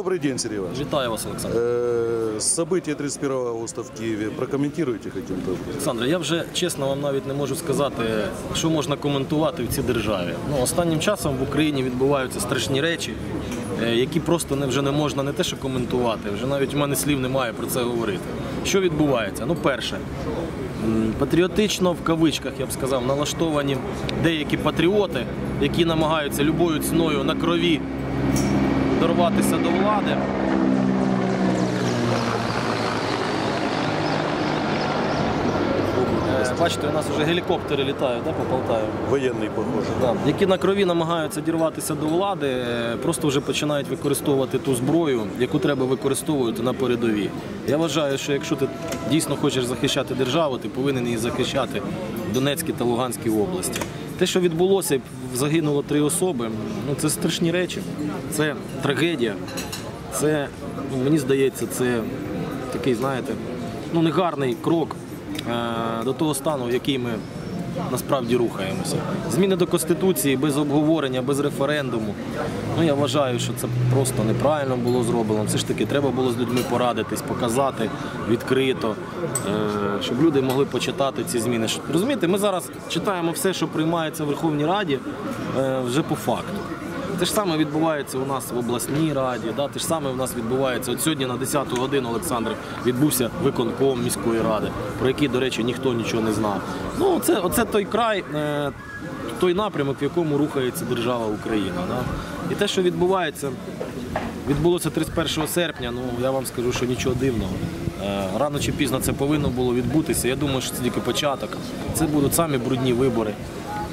Добрый день, Сергей Иванович. Вітаю вас, Олександр. Э, События 31 августа в Киеве прокомментируйте каким-то образом. Олександр, я вже чесно вам навіть не можу сказати, що можна коментувати в цій державі. Ну, останнім часом в Україні відбуваються страшні речі, е, які просто не, вже не можна не те, що коментувати, вже навіть у мене слів немає про це говорити. Що відбувається? Ну, перше, м, патріотично в кавичках, я б сказав, налаштовані деякі патріоти, які намагаються любою ціною на крові дорватися до влади. Е, Бачите, у нас вже гелікоптери літають да, по Полтаві. Военный, похоже. Да. Які на крові намагаються дірватися до влади, е, просто вже починають використовувати ту зброю, яку треба використовувати на передовій. Я вважаю, що якщо ти дійсно хочеш захищати державу, ти повинен її захищати в Донецькій та Луганській області. Те, що відбулося, загинуло три особи, ну це страшні речі, це трагедія. Це, ну, мені здається, це такий, знаєте, ну негарний крок е, до того стану, в який ми насправді рухаємося. Зміни до Конституції без обговорення, без референдуму. Ну я вважаю, що це просто неправильно було зроблено. Все ж таки, треба було з людьми порадитись, показати відкрито, е, щоб люди могли почитати ці зміни. Розумієте, ми зараз читаємо все, що приймається в Верховній Раді, е, вже по факту. Те ж саме відбувається у нас в обласній раді, да? те ж саме у нас відбувається. От сьогодні на 10 годину Олександр відбувся виконком міської ради, про який, до речі, ніхто нічого не знав. Ну, це, оце той край, е, той напрямок, в якому рухається держава Україна. Да? І те, що відбувається, відбулося 31 серпня, ну я вам скажу, що нічого дивного. Е, Рано чи пізно це повинно було відбутися. Я думаю, що це тільки початок. Це будуть самі брудні вибори.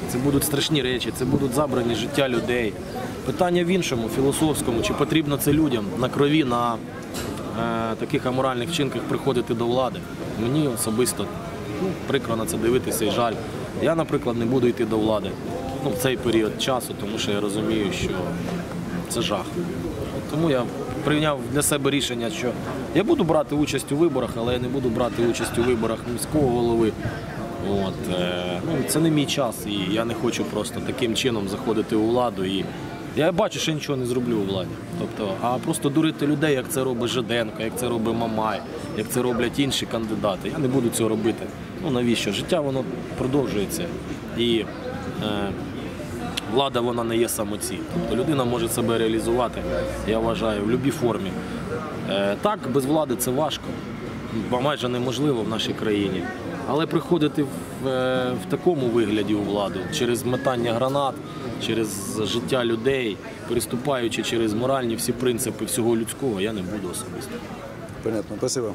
Це будуть страшні речі, це будуть забрані життя людей. Питання в іншому, філософському, чи потрібно це людям на крові, на е, таких аморальних вчинках приходити до влади. Мені особисто ну, прикро на це дивитися і жаль. Я, наприклад, не буду йти до влади ну, в цей період часу, тому що я розумію, що це жах. Тому я прийняв для себе рішення, що я буду брати участь у виборах, але я не буду брати участь у виборах міського голови. От, е, ну, це не мій час, і я не хочу просто таким чином заходити у владу. І я бачу, що я нічого не зроблю у владі. Тобто, а просто дурити людей, як це робить Жиденко, як це робить Мамай, як це роблять інші кандидати. Я не буду цього робити. Ну навіщо? Життя воно продовжується. І е, влада вона не є самоціль. Тобто людина може себе реалізувати, я вважаю, в будь-якій формі. Е, Так, без влади це важко, майже неможливо в нашій країні. Але приходити в, е, в такому вигляді у владу через метання гранат, через життя людей, переступаючи через моральні всі принципи всього людського, я не буду особисто. Понятно, спасибо.